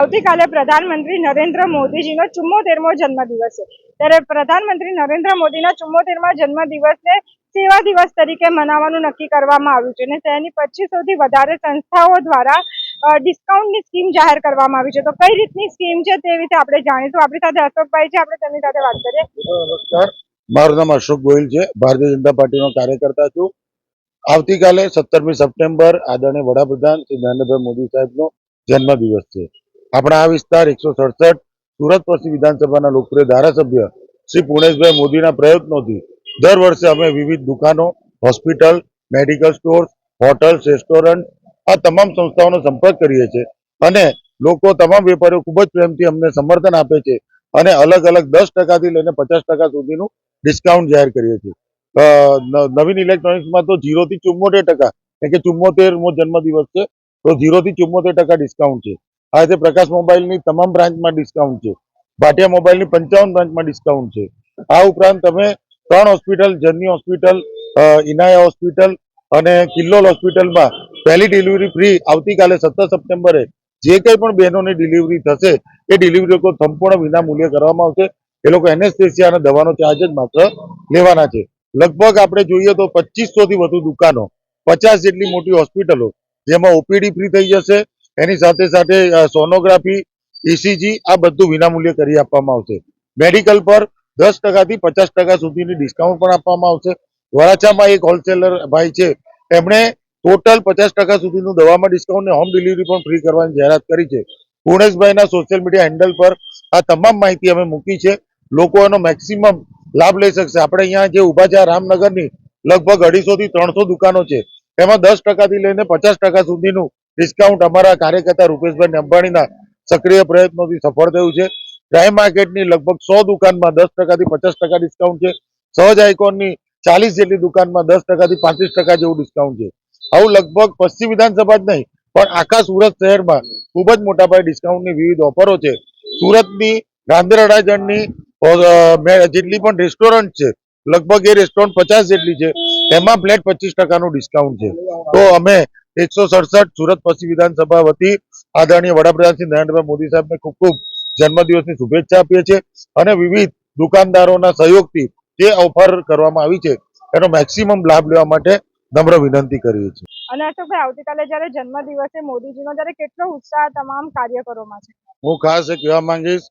આવતીકાલે પ્રધાનમંત્રી નરેન્દ્ર મોદીજીનો ચુમ્મોતેરમો જન્મદિવસ છે. ત્યારે પ્રધાનમંત્રી નરેન્દ્ર મોદીના ચુમ્મોતેરમા જન્મદિવસને સેવા દિવસ તરીકે મનાવવાનું નક્કી કરવામાં આવ્યું છે અને તેની પચીસોથી વધારે સંસ્થાઓ દ્વારા ડિસ્કાઉન્ટની સ્કીમ જાહેર કરવામાં આવી છે. તો કઈ રીતની સ્કીમ છે તે વિશે આપણે જાણીશું. આપણી સાથે અશોકભાઈ છે, આપણે તેમની સાથે વાત કરીએ. નમસ્કાર. મારું નામ અશોક ગોહિલ છે. ભારતીય જનતા પાર્ટીનો કાર્યકર્તા છું. આવતીકાલે સત્તરમી સપ્ટેમ્બર આદરણીય વડાપ્રધાન શ્રી નરેન્દ્રભાઈ મોદી સાહેબનો જન્મદિવસ છે. આપણા આ વિસ્તાર એકસો સડસઠ સુરત પશ્ચિમ વિધાનસભાના લોકપ્રિય ધારાસભ્ય શ્રી પુણેશભાઈ મોદીના પ્રયત્નોથી દર વર્ષે અમે વિવિધ દુકાનો, hospital, medical stores, hotels, restaurant આ તમામ સંસ્થાઓનો સંપર્ક કરીએ છીએ. અને લોકો તમામ વેપારીઓ ખૂબ જ પ્રેમથી અમને સમર્થન આપે છે અને અલગ અલગ દસ ટકાથી લઈને પચાસ ટકા સુધીનું ડિસ્કાઉન્ટ જાહેર કરીએ છીએ. નવીન ઇલેક્ટ્રોનિક્સમાં તો ઝીરોથી ચુમ્મોતેર ટકા એટલે કે ચુમ્મોતેરમો જન્મદિવસ છે, તો જીરો થી ચુમ્મોતેર ટકા ડિસ્કાઉન્ટ છે. આ રીતે પ્રકાશ મોબાઈલની તમામ બ્રાન્ચમાં ડિસ્કાઉન્ટ છે. ભાટિયા મોબાઈલની પંચાવન બ્રાન્ચમાં ડિસ્કાઉન્ટ છે. આ ઉપરાંત તમે ત્રણ hospital, journey hospital Inaya hospital અને કિલ્લોલ હોસ્પિટલમાં પહેલી ડિલિવરી ફ્રી આવતીકાલે સત્તર સપ્ટેમ્બરે. જે કંઈ પણ બહેનોની ડિલિવરી થશે, એ ડિલિવરી લોકો સંપૂર્ણ વિના મૂલ્યે કરવામાં આવશે. એ લોકો એનેસ્થેસિયા અને દવાનો ચાર્જ જ માત્ર લેવાના છે. લગભગ આપણે જોઈએ તો પચીસોથી વધુ દુકાનો, પચાસ જેટલી મોટી હોસ્પિટલો, જેમાં ઓપીડી ફ્રી થઈ જશે એની સાથે સાથે સોનોગ્રાફી ઇસીજી આ બધું વિનામૂલ્યે કરી આપવામાં આવશે. મેડિકલ પર દસ ટકાથી પચાસ ટકા સુધીની ડિસ્કાઉન્ટ પણ આપવામાં આવશે. વરાછામાં એક હોલસેલર ભાઈ છે એમણે ટોટલ પચાસ ટકા સુધીનું દવામાં ડિસ્કાઉન્ટ ને હોમ ડિલિવરી પણ ફ્રી કરવાની જાહેરાત કરી છે. પૂર્ણેશભાઈના સોશિયલ મીડિયા હેન્ડલ પર આ તમામ માહિતી અમે મૂકી છે. લોકો એનો મેક્સિમમ લાભ લઈ શકશે. આપણે અહીંયા જે ઊભા છે રામનગરની, લગભગ અઢીસો થી ત્રણસો દુકાનો છે. એમાં દસ ટકાથી લઈને પચાસ ટકા સુધીનું ડિસ્કાઉન્ટ અમારા કાર્યકર્તા રૂપેશભાઈ અંબાણીના સક્રિય પ્રયત્નોથી સફળ થયું છે. ડ્રાય માર્કેટની લગભગ સો દુકાનમાં દસ ટકાથી પચાસ ટકા ડિસ્કાઉન્ટ છે. સહજ આઇકોનની ચાલીસ જેટલી દુકાનમાં દસ ટકાથી પાંત્રીસ ટકા જેવું ડિસ્કાઉન્ટ છે. આવું લગભગ પશ્ચિમ વિધાનસભા જ નહીં પણ આખા સુરત શહેરમાં ખૂબ જ મોટા પાયે ડિસ્કાઉન્ટની વિવિધ ઓફરો છે. સુરતની અ, જેટલી પણ રેસ્ટોરન્ટ છે લગભગ એ રેસ્ટોરન્ટ પચાસ જેટલી છે. એમાં ફ્લેટ પચીસ ટકાનું ડિસ્કાઉન્ટ છે. તો અમે એકસો સડસઠ સુરત પશ્ચિમ વિધાનસભા વતી આદરણીય વડાપ્રધાન શ્રી નરેન્દ્રભાઈ મોદી સાહેબને ખૂબ ખૂબ જન્મદિવસની શુભેચ્છા આપીએ છીએ અને વિવિધ દુકાનદારોના સહયોગથી જે ઓફર કરવામાં આવી છે એનો મેક્સિમમ લાભ લેવા માટે નમ્ર વિનંતી કરીએ છીએ. અને અશોકભાઈ આવતીકાલે જયારે જન્મદિવસે મોદીજીનો ત્યારે કેટલો ઉત્સાહ તમામ કાર્યકરોમાં છે? હું ખાસ એ કહેવા માંગીશ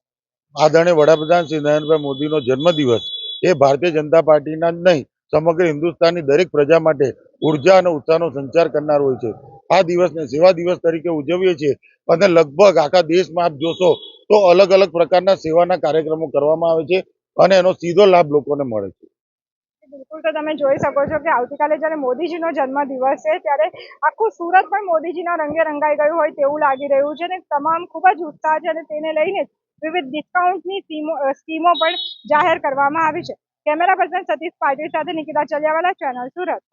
આદરણીય વડાપ્રધાન શ્રી નરેન્દ્રભાઈ મોદીનો જન્મદિવસ એ ભારતીય જનતા પાર્ટીના જ નહીં સમગ્ર હિન્દુસ્તાનની દરેક પ્રજા માટે ઊર્જા અને ઉત્સાહનો સંચાર કરનાર હોય છે. આ દિવસને સેવા દિવસ તરીકે ઉજવીએ છીએ અને લગભગ આખા દેશમાં આપ જોશો તો અલગ અલગ પ્રકારના સેવાના કાર્યક્રમો કરવામાં આવે છે અને એનો સીધો લાભ લોકોને મળે છે. બિલકુલ, તો તમે જોઈ શકો છો કે આવતીકાલે જ્યારે મોદીજીનો જન્મદિવસ છે, ત્યારે આખું સુરત પણ મોદીજીના રંગે રંગાઈ ગયું હોય તેવું લાગી રહ્યું છે અને તમામ ખૂબ જ ઉત્સાહ છે અને તેને લઈને વિવિધ ડિસ્કાઉન્ટની સ્કીમો પણ જાહેર કરવામાં આવી છે. કેમેરા પર્સન સતીશ પાટીલ સાથે નિકિતા ચલિયાવાલા ચેનલ સુરત.